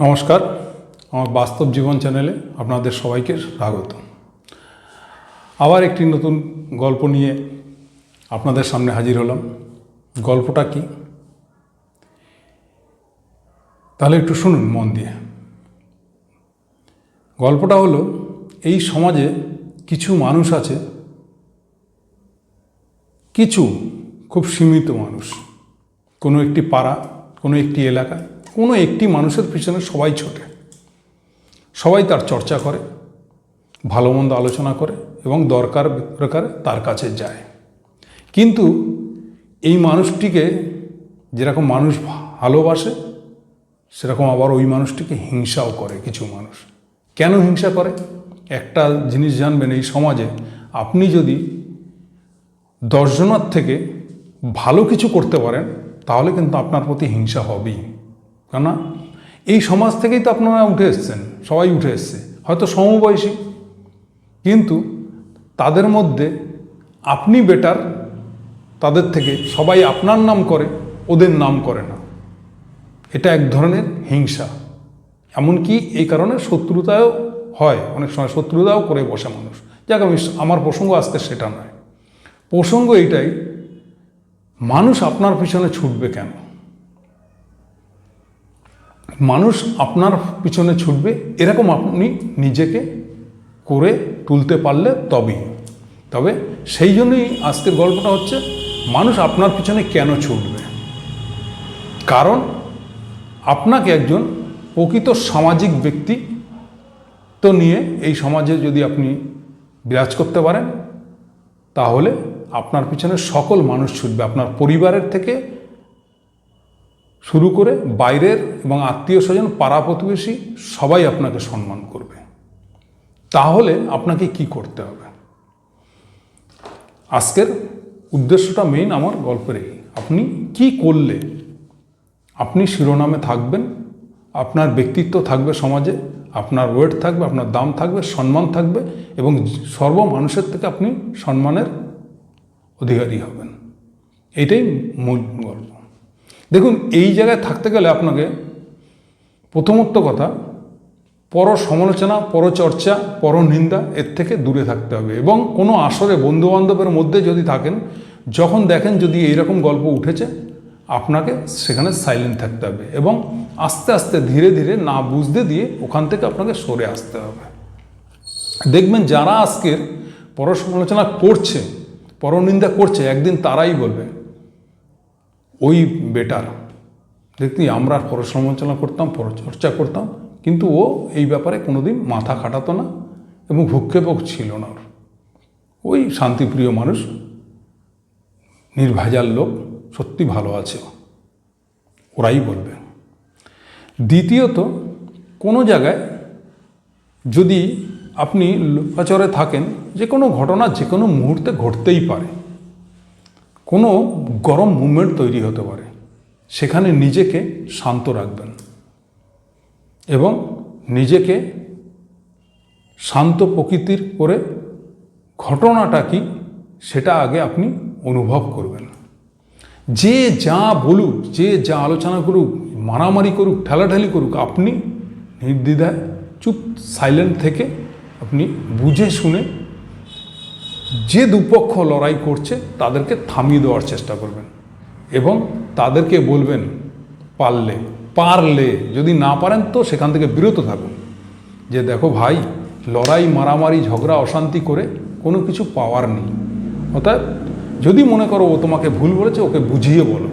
নমস্কার। আমার বাস্তব জীবন চ্যানেলে আপনাদের সবাইকে স্বাগত। আবার একটি নতুন গল্প নিয়ে আপনাদের সামনে হাজির হলাম। গল্পটা কি? তাহলে একটু শুনুন মন দিয়ে। গল্পটা হলো, এই সমাজে কিছু মানুষ আছে, কিছু খুব সীমিত মানুষ। কোনো একটি পাড়া, কোনো একটি এলাকা কোনো একটি মানুষের পিছনে সবাই ছোটে। সবাই তার চর্চা করে, ভালো মন্দ আলোচনা করে এবং দরকার প্রকারে তার কাছে যায়। কিন্তু এই মানুষটিকে যেরকম মানুষ ভালোবাসে, সেরকম আবার ওই মানুষটিকে হিংসাও করে কিছু মানুষ। কেন হিংসা করে? একটা জিনিস জানবেন, এই সমাজে আপনি যদি দশজনার থেকে ভালো কিছু করতে পারেন, তাহলে কিন্তু আপনার প্রতি হিংসা হবেই। কেননা এই সমাজ থেকেই তো আপনারা উঠে এসছেন, সবাই উঠে এসছে, হয়তো সমবয়সী। কিন্তু তাদের মধ্যে আপনি বেটার তাদের থেকে সবাই আপনার নাম করে, ওদের নাম করে না। এটা এক ধরনের হিংসা। এমনকি এই কারণে শত্রুতাও হয়, অনেক সময় শত্রুতাও করে বসে মানুষ। যাক, আমি আমার প্রসঙ্গ আসতে সেটা নয়। প্রসঙ্গ এইটাই, মানুষ আপনার পিছনে ছুটবে কেন? মানুষ আপনার পিছনে ছুটবে, এরকম আপনি নিজেকে করে তুলতে পারলে তবেই। তবে সেই জন্যই আজকের গল্পটা হচ্ছে, মানুষ আপনার পিছনে কেন ছুটবে? কারণ আপনাকে একজন প্রকৃত সামাজিক ব্যক্তি তো নিয়ে এই সমাজে যদি আপনি বিরাজ করতে পারেন, তাহলে আপনার পিছনে সকল মানুষ ছুটবে। আপনার পরিবারের থেকে শুরু করে বাইরের এবং আত্মীয় স্বজন, পাড়া প্রতিবেশী সবাই আপনাকে সম্মান করবে। তাহলে আপনাকে কি করতে হবে? আজকের উদ্দেশ্যটা মেইন আমার গল্পের এই। আপনি কি করলে আপনি শিরোনামে থাকবেন, আপনার ব্যক্তিত্ব থাকবে সমাজে, আপনার ওয়েট থাকবে, আপনার দাম থাকবে, সম্মান থাকবে এবং সর্ব মানুষের থেকে আপনি সম্মানের অধিকারী হবেন। এটাই মূল গল্প। দেখুন, এই জায়গায় থাকতে গেলে আপনাকে প্রথমত কথা পর সমালোচনা পরচর্চা, পরনিন্দা এর থেকে দূরে থাকতে হবে। এবং কোনো আসরে বন্ধুবান্ধবের মধ্যে যদি থাকেন, যখন দেখেন যদি এইরকম গল্প উঠেছে, আপনাকে সেখানে সাইলেন্ট থাকতে হবে এবং আস্তে আস্তে ধীরে ধীরে না বুঝতে দিয়ে ওখান থেকে আপনাকে সরে আসতে হবে। দেখবেন যারা আজকের পর সমালোচনা করছে, পরনিন্দা করছে, একদিন তারাই বলবে ওই বেটার। দেখতি আমরা পরসমালোচনা করতাম পরচর্চা করতাম, কিন্তু ও এই ব্যাপারে কোনোদিন মাথা খাটাতো না এবং ভূক্ষেপক ছিল না ওর। ওই শান্তিপ্রিয় মানুষ, নির্ভেজাল লোক, সত্যি ভালো আছে ওরাই বলবে। দ্বিতীয়ত, কোনো জায়গায় যদি আপনি লোকাচরে থাকেন, যে কোনো ঘটনা, যে কোনো মুহূর্তে ঘটতেই পারে। কোনো গরম মুভমেন্ট তৈরি হতে পারে, সেখানে নিজেকে শান্ত রাখবেন এবং নিজেকে শান্ত প্রকৃতির করে ঘটনাটা কি সেটা আগে আপনি অনুভব করবেন। যে যা বলুক, যে যা আলোচনা করুক, মারামারি করুক, ঠেলাঠেলি করুক, আপনি নির্দ্বিধায় চুপ সাইলেন্ট থেকে আপনি বুঝে শুনে যে দুপক্ষ লড়াই করছে, তাদেরকে থামিয়ে দেওয়ার চেষ্টা করবেন। এবং তাদেরকে বলবেন, পারলে পারলে। যদি না পারেন, তো সেখান থেকে বিরত থাকুন। যে দেখো ভাই, লড়াই, মারামারি, ঝগড়া, অশান্তি করে কোনো কিছু পাওয়ার নেই। অর্থাৎ যদি মনে করো ও তোমাকে ভুল বলেছে, ওকে বুঝিয়ে বলো।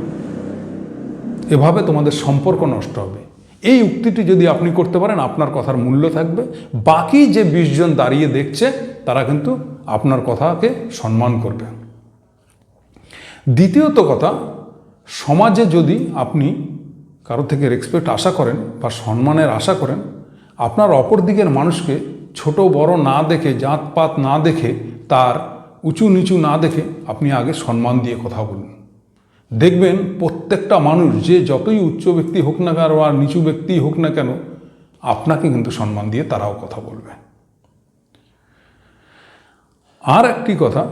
এভাবে তোমাদের সম্পর্ক নষ্ট হবে। এই উক্তিটি যদি আপনি করতে পারেন, আপনার কথার মূল্য থাকবে। বাকি যে বিশজন দাঁড়িয়ে দেখছে, তারা কিন্তু আপনার কথাকে সম্মান করবে। দ্বিতীয়ত কথা, সমাজে যদি আপনি কারও থেকে রেসপেক্ট আশা করেন বা সম্মানের আশা করেন, আপনার অপর দিকের মানুষকে ছোট, বড় না দেখে, জাতপাত না দেখে, তার উঁচু নিচু না দেখে আপনি আগে সম্মান দিয়ে কথা বলুন। দেখবেন প্রত্যেকটা মানুষ যে যতই উচ্চ ব্যক্তি হোক না কেন আর নিচু ব্যক্তি হোক না কেন, আপনাকে কিন্তু সম্মান দিয়ে তারাও কথা বলবে। আর একটি কথা,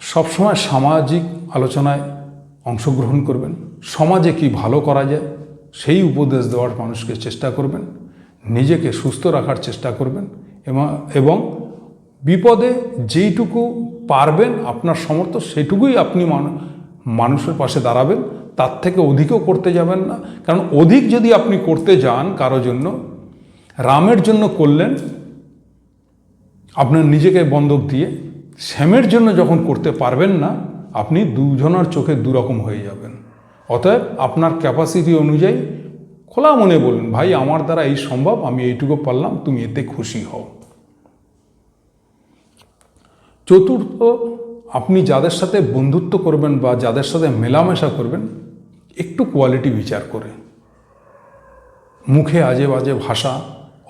সবসময় সামাজিক আলোচনায় অংশগ্রহণ করবেন। সমাজে কি ভালো করা যায়, সেই উপদেশ দেওয়ার মানুষকে চেষ্টা করবেন। নিজেকে সুস্থ রাখার চেষ্টা করবেন এবং বিপদে যেইটুকু পারবেন, আপনার সমর্থ সেটুকুই আপনি মানুষের পাশে দাঁড়াবেন। তার থেকে অধিকও করতে যাবেন না। কারণ অধিক যদি আপনি করতে যান কারও জন্য, রামের জন্য করলেন, আপনার নিজেকে বন্ধক দিয়ে শ্যামের জন্য যখন করতে পারবেন না, আপনি দুজনার চোখে দুরকম হয়ে যাবেন। অতএব আপনার ক্যাপাসিটি অনুযায়ী খোলা মনে বলুন, ভাই, আমার দ্বারা এই সম্ভব, আমি এইটুকু পারলাম, তুমি এতে খুশি হও। চতুর্থ, আপনি যাদের সাথে বন্ধুত্ব করবেন বা যাদের সাথে মেলামেশা করবেন, একটু কোয়ালিটি বিচার করে। মুখে আজে বাজে ভাষা,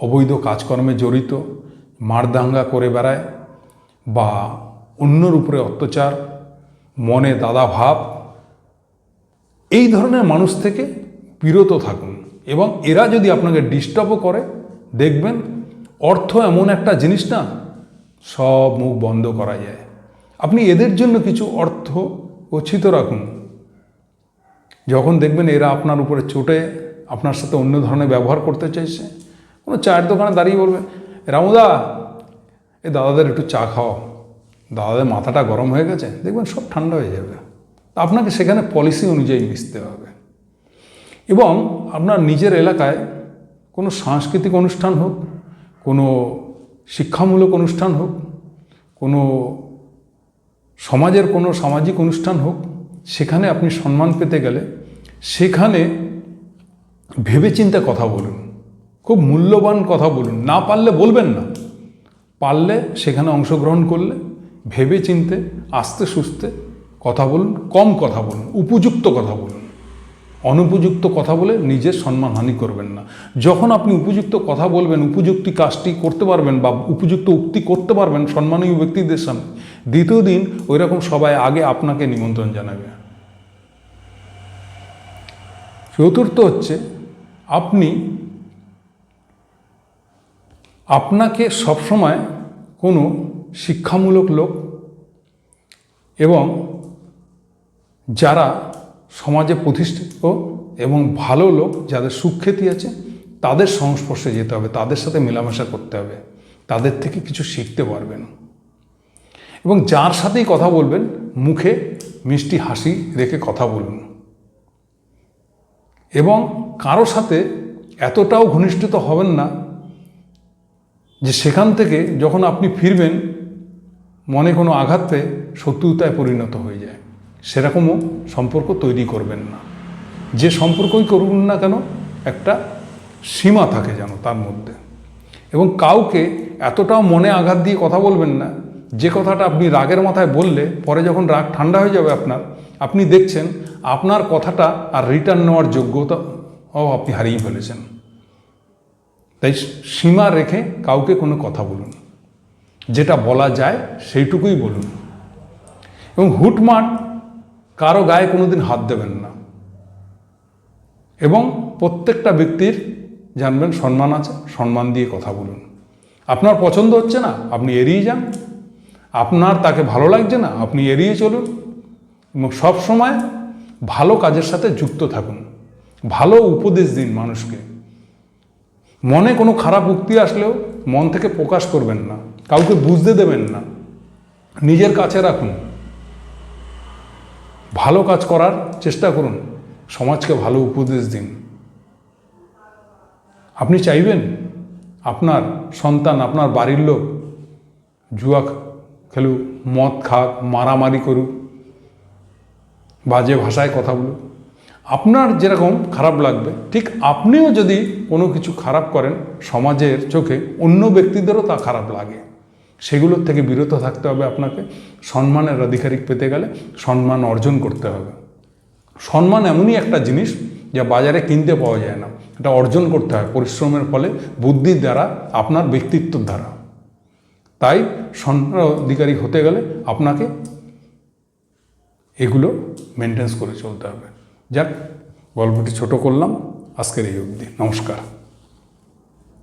অবৈধ কাজকর্মে জড়িত, মারদাঙ্গা করে বেড়ায় বা অন্যর উপরে অত্যাচার, মনে দাদা ভাব, এই ধরনের মানুষ থেকে বিরত থাকুন এবং এরা যদি আপনাকে ডিস্টার্বও করে, দেখবেন অর্থ এমন একটা জিনিস না, সব মুখ বন্ধ করা যায়। আপনি এদের জন্য কিছু অর্থ গচ্ছিত রাখুন। যখন দেখবেন এরা আপনার উপরে চোটে, আপনার সাথে অন্য ধরনের ব্যবহার করতে চাইছে, কোনো চায়ের দোকানে দাঁড়িয়ে বলবে, রামুদা এ দাদাদের একটু চা খাওয়াও। দাদাদের মাথাটা গরম হয়ে গেছে, দেখবেন সব ঠান্ডা হয়ে যাবে। আপনাকে সেখানে পলিসি অনুযায়ী মিশতে হবে। এবং আপনার নিজের এলাকায় কোনো সাংস্কৃতিক অনুষ্ঠান হোক, কোনো শিক্ষামূলক অনুষ্ঠান হোক, কোনো সমাজের কোনো সামাজিক অনুষ্ঠান হোক, সেখানে আপনি সম্মান পেতে গেলে সেখানে ভেবেচিন্তে কথা বলুন, খুব মূল্যবান কথা বলুন, না পারলে বলবেন না। পারলে সেখানে অংশগ্রহণ করলে ভেবে চিনতে আস্তে সুস্তে কথা বলুন, কম কথা বলুন, উপযুক্ত কথা বলুন। অনুপযুক্ত কথা বলে নিজের সম্মানহানি করবেন না। যখন আপনি উপযুক্ত কথা বলবেন, উপযুক্ত কাজটি করতে পারবেন বা উপযুক্ত উক্তি করতে পারবেন সম্মানীয় ব্যক্তিদের সামনে, দ্বিতীয় দিন ওই রকম সবাই আগে আপনাকে নিমন্ত্রণ জানাবে। চতুর্থ হচ্ছে, আপনি আপনাকে সবসময় কোনো শিক্ষামূলক লোক এবং যারা সমাজে প্রতিষ্ঠিত এবং ভালো লোক, যাদের সুখ্যাতি আছে, তাদের সংস্পর্শে যেতে হবে, তাদের সাথে মেলামেশা করতে হবে, তাদের থেকে কিছু শিখতে পারবেন। এবং যার সাথেই কথা বলবেন, মুখে মিষ্টি হাসি রেখে কথা বলুন। এবং কারও সাথে এতটাও ঘনিষ্ঠিত হবেন না যে সেখান থেকে যখন আপনি ফিরবেন, মনে কোনো আঘাত পেয়ে শত্রুতায় পরিণত হয়ে যায়। সেরকমও সম্পর্ক তৈরি করবেন না। যে সম্পর্কই করুন না কেন, একটা সীমা থাকে যেন তার মধ্যে। এবং কাউকে এতটাও মনে আঘাত দিয়ে কথা বলবেন না, যে কথাটা আপনি রাগের মাথায় বললে, পরে যখন রাগ ঠান্ডা হয়ে যাবে আপনার, আপনি দেখছেন আপনার কথাটা আর রিটার্ন নেওয়ার যোগ্যতাও আপনি হারিয়ে ফেলেছেন। তাই সীমা রেখে কাউকে কোনো কথা বলুন। যেটা বলা যায় সেইটুকুই বলুন। এবং হুটমাট কারও গায়ে কোনোদিন হাত দেবেন না। এবং প্রত্যেকটা ব্যক্তির জানবেন সম্মান আছে, সম্মান দিয়ে কথা বলুন। আপনার পছন্দ হচ্ছে না, আপনি এড়িয়ে যান। আপনার তাকে ভালো লাগছে না, আপনি এড়িয়ে চলুন। এবং সবসময় ভালো কাজের সাথে যুক্ত থাকুন। ভালো উপদেশ দিন মানুষকে। মনে কোনো খারাপ উক্তি আসলেও মন থেকে প্রকাশ করবেন না, কাউকে বুঝতে দেবেন না। নিজের কাছে রাখুন। ভালো কাজ করার চেষ্টা করুন। সমাজকে ভালো উপদেশ দিন। আপনি চাইবেন? আপনার সন্তান, আপনার বাড়ির লোক জুয়া খেলুক, মদ খাক, মারামারি করুক, বাজে ভাষায় কথা বলুক। আপনার যেরকম খারাপ লাগবে, ঠিক আপনিও যদি কোনো কিছু খারাপ করেন সমাজের চোখে, অন্য ব্যক্তিদেরও তা খারাপ লাগে। সেগুলোর থেকে বিরত থাকতে হবে আপনাকে। সম্মানের অধিকারিক পেতে গেলে সম্মান অর্জন করতে হবে। সম্মান এমনই একটা জিনিস যা বাজারে কিনতে পাওয়া যায় না। এটা অর্জন করতে হয় পরিশ্রমের ফলে, বুদ্ধির দ্বারা, আপনার ব্যক্তিত্বর দ্বারা। তাই সম্মান অধিকারী হতে গেলে আপনাকে এগুলো মেনটেন্স করে চলতে হবে। যাক গল্পটি ছোট করলাম। আজকের এই অবধি। নমস্কার।